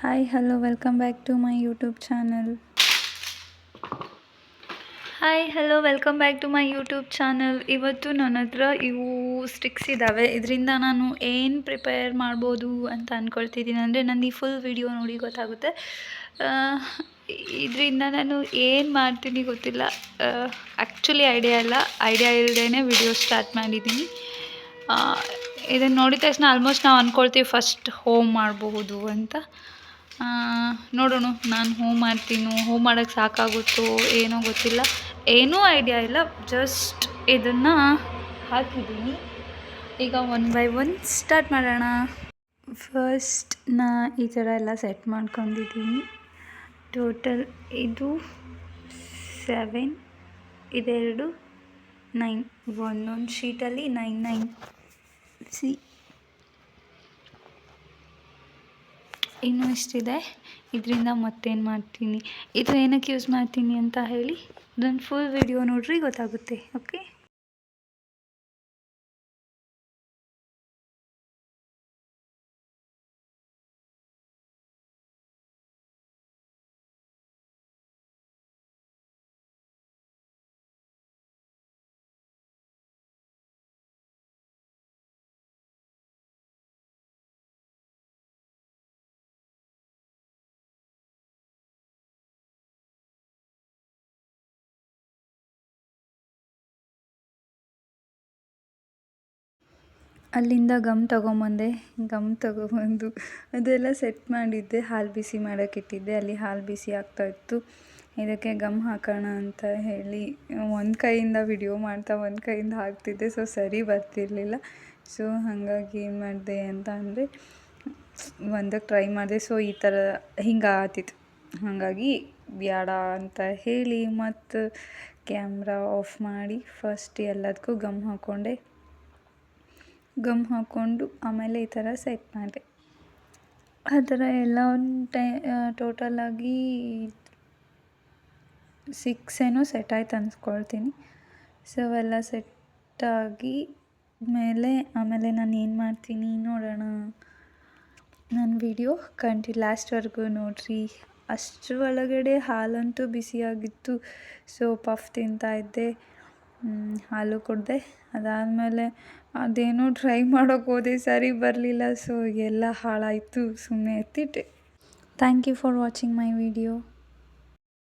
Hi hello welcome back to my YouTube channel hi hello welcome back to my YouTube channel ಇವತ್ತು ನನ್ನ ಹತ್ರ ಇವು sticks ಇದ್ದಾವೆ ಇದರಿಂದ ನಾನು ಏನು ಪ್ರಿಪೇರ್ ಮಾಡ್ಬೋದು ಅಂತ ಅಂದ್ಕೊಳ್ತಿದ್ದೀನಿ ಅಂದರೆ ನನ್ನ ಈ ಫುಲ್ ವಿಡಿಯೋ ನೋಡಿ ಗೊತ್ತಾಗುತ್ತೆ. ಇದರಿಂದ ನಾನು ಏನು ಮಾಡ್ತೀನಿ ಗೊತ್ತಿಲ್ಲ. ಆ್ಯಕ್ಚುಲಿ ಐಡಿಯಾ ಇಲ್ಲ. ಐಡಿಯಾ ಇಲ್ಲದೇ ವಿಡಿಯೋ ಸ್ಟಾರ್ಟ್ ಮಾಡಿದ್ದೀನಿ. ಇದನ್ನು ನೋಡಿದ ತಕ್ಷಣ ಆಲ್ಮೋಸ್ಟ್ ನಾವು ಅಂದ್ಕೊಳ್ತೀವಿ ಫಸ್ಟ್ ಹೋಮ್ ಮಾಡಬಹುದು ಅಂತ. ನೋಡೋಣ, ನಾನು ಹೋಮ್ ಮಾಡ್ತೀನಿ ಹೋಮ್ ಮಾಡೋಕ್ಕೆ ಸಾಕಾಗುತ್ತೋ ಏನೋ ಗೊತ್ತಿಲ್ಲ. ಏನೂ ಐಡಿಯಾ ಇಲ್ಲ ಜಸ್ಟ್ ಇದನ್ನು ಹಾಕಿದ್ದೀನಿ. ಈಗ ಒನ್ ಬೈ ಒನ್ ಸ್ಟಾರ್ಟ್ ಮಾಡೋಣ. ಫಸ್ಟ್ ನಾ ಈ ಥರ ಎಲ್ಲ ಸೆಟ್ ಮಾಡ್ಕೊಂಡಿದ್ದೀನಿ. ಟೋಟಲ್ ಇದು ಸೆವೆನ್ ಇದೆರಡು ನೈನ್ ಒಂದೊಂದು ಶೀಟಲ್ಲಿ ನೈನ್ ನೈನ್ ಸಿ ಇನ್ನೂ ಇಷ್ಟಿದೆ. ಇದರಿಂದ ಮತ್ತೇನು ಮಾಡ್ತೀನಿ? ಇದು ಏನಕ್ಕೆ ಯೂಸ್ ಮಾಡ್ತೀನಿ ಅಂತ ಹೇಳಿ, ಇದೊಂದು ಫುಲ್ ವಿಡಿಯೋ ನೋಡಿರಿ ಗೊತ್ತಾಗುತ್ತೆ ಓಕೆ ಅಲ್ಲಿಂದ ಗಮ್ ತಗೊಂಬಂದೆ, ಗಮ್ ತಗೊಬಂದು ಅದೆಲ್ಲ ಸೆಟ್ ಮಾಡಿದ್ದೆ, ಹಾಲು ಬಿಸಿ ಮಾಡೋಕ್ಕಿಟ್ಟಿದ್ದೆ ಅಲ್ಲಿ ಹಾಲು ಬಿಸಿ ಆಗ್ತಾಯಿತ್ತು ಇದಕ್ಕೆ ಗಮ್ ಹಾಕೋಣ ಅಂತ ಹೇಳಿ ಒಂದು ಕೈಯಿಂದ ವಿಡಿಯೋ ಮಾಡ್ತಾ ಒಂದು ಕೈಯಿಂದ ಹಾಕ್ತಿದ್ದೆ ಸೊ ಸರಿ ಬರ್ತಿರಲಿಲ್ಲ. ಸೊ ಹಾಗಾಗಿ ಏನು ಮಾಡಿದೆ ಅಂತ ಅಂದರೆ ಒಂದಕ್ಕೆ ಟ್ರೈ ಮಾಡಿದೆ ಸೊ ಈ ಥರ ಹಿಂಗೆ ಆತಿತ್ತು. ಹಾಗಾಗಿ ಬ್ಯಾಡ ಅಂತ ಹೇಳಿ ಮತ್ತು ಕ್ಯಾಮ್ರಾ ಆಫ್ ಮಾಡಿ ಫಸ್ಟ್ ಎಲ್ಲದಕ್ಕೂ ಗಮ್ ಹಾಕ್ಕೊಂಡೆ ಗಮ್ ಹಾಕ್ಕೊಂಡು ಆಮೇಲೆ ಈ ಥರ ಸೆಟ್ ಮಾಡಿದೆ. ಆ ಥರ ಎಲ್ಲ ಒಂದು ಟೈ ಟೋಟಲಾಗಿ ಸಿಕ್ಸ್ ಏನೋ ಸೆಟ್ ಆಯ್ತು ಅನ್ಸ್ಕೊಳ್ತೀನಿ. ಸೊ ಅವೆಲ್ಲ ಸೆಟ್ಟಾಗಿ ಮೇಲೆ ಆಮೇಲೆ ನಾನು ಏನು ಮಾಡ್ತೀನಿ ನೋಡೋಣ. ನನ್ನ ವಿಡಿಯೋ ಕಂಟಿ ಲಾಸ್ಟ್ವರೆಗೂ ನೋಡ್ರಿ. ಅಷ್ಟರ ಒಳಗಡೆ ಹಾಲಂತೂ ಬಿಸಿಯಾಗಿತ್ತು ಸೊ ಪಫ್ ತಿಂತಾ ಇದ್ದೆ. ಹ್ಮ್, ಹಾಲು ಕುಡಿದೆ. ಅದಾದಮೇಲೆ ಅದೇನೋ ಟ್ರೈ ಮಾಡೋಕೆ ಹೋದೆ, ಸರಿ ಬರಲಿಲ್ಲ. ಸೊ ಎಲ್ಲ ಹಾಳಾಯಿತು ಸುಮ್ಮನೆ ಎತ್ತಿಟ್ಟೆ. Thank you for watching my video